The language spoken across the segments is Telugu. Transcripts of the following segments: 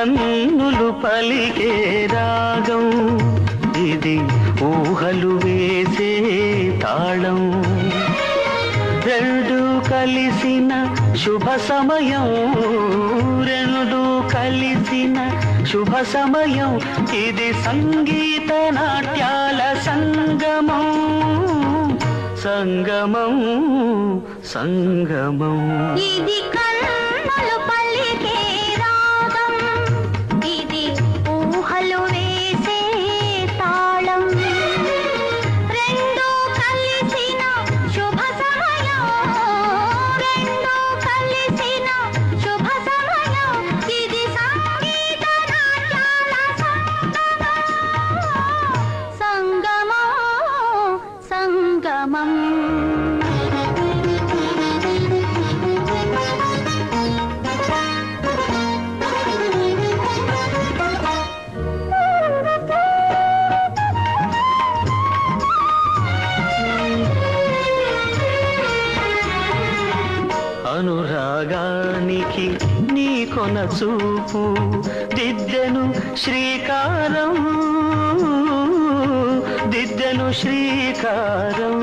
కన్నులు పలికే రాగం. ఇది ఊహలు వేసే తాళం. రెండు కలిసిన శుభ సమయం రెండు కలిసిన శుభ సమయం. ఇది సంగీత నాట్యాల సంగమం. సంగమం సంగమం. ఇది కన్నులు పలికే అనురాగానికి నీ కొన చూపు దిద్దెను శ్రీకారం. దిద్దెను శ్రీకారం.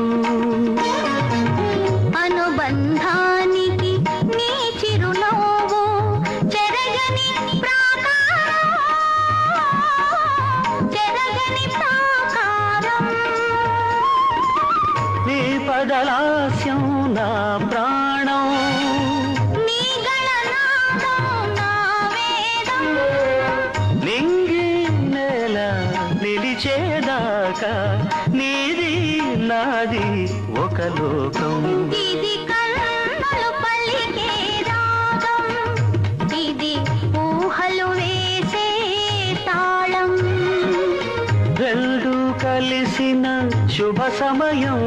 అనుబంధానికి నీ చిరునవ్వు చెరగని చెరగని నీ పదలాస్యం నా ప్రాణం. నిలిచేదాకా నీది నాది ఒక లోకం. ఇది కన్నులు పలికే రాగం. ఇది ఊహలు వేసే తాళం. రెండు కలిసిన శుభ సమయం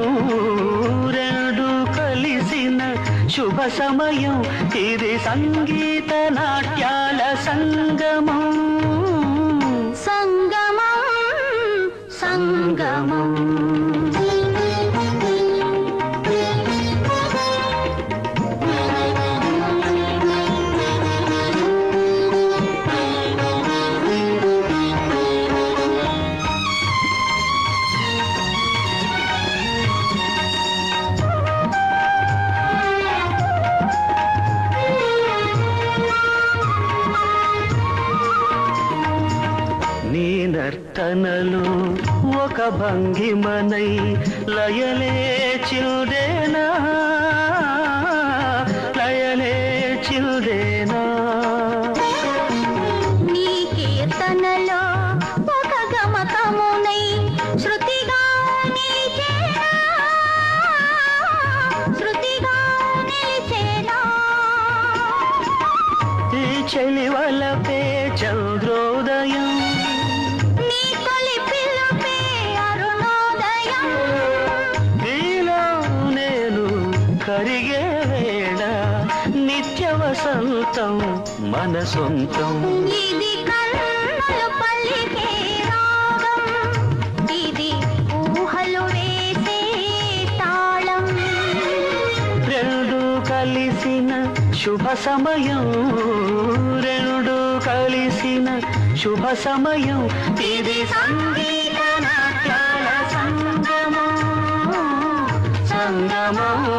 రెండు కలిసిన శుభ సమయం. ఇది సంగీత నాట్యాల సంగమం. సంగమం. నీ నర్తనలు ఒక భంగిమనై లయలే చిల్దేనా లయలే చిల్దేనా నీ కీర్తనలో ఒక గమకమునై శృతిగా నిలిచేనా? శృతిగా నిలిచేనా? ఈ చెలివలపే వసంతం మన సొంతం ఇది కన్నులు పలికే రాగం. ఇది ఊహలు వేసే తాళం. రెండు కలిసిన శుభ సమయం. రెండు కలిసిన శుభ సమయం. ఇది సంగీత నాట్యాల సంగమం సంగమం. సంగమం.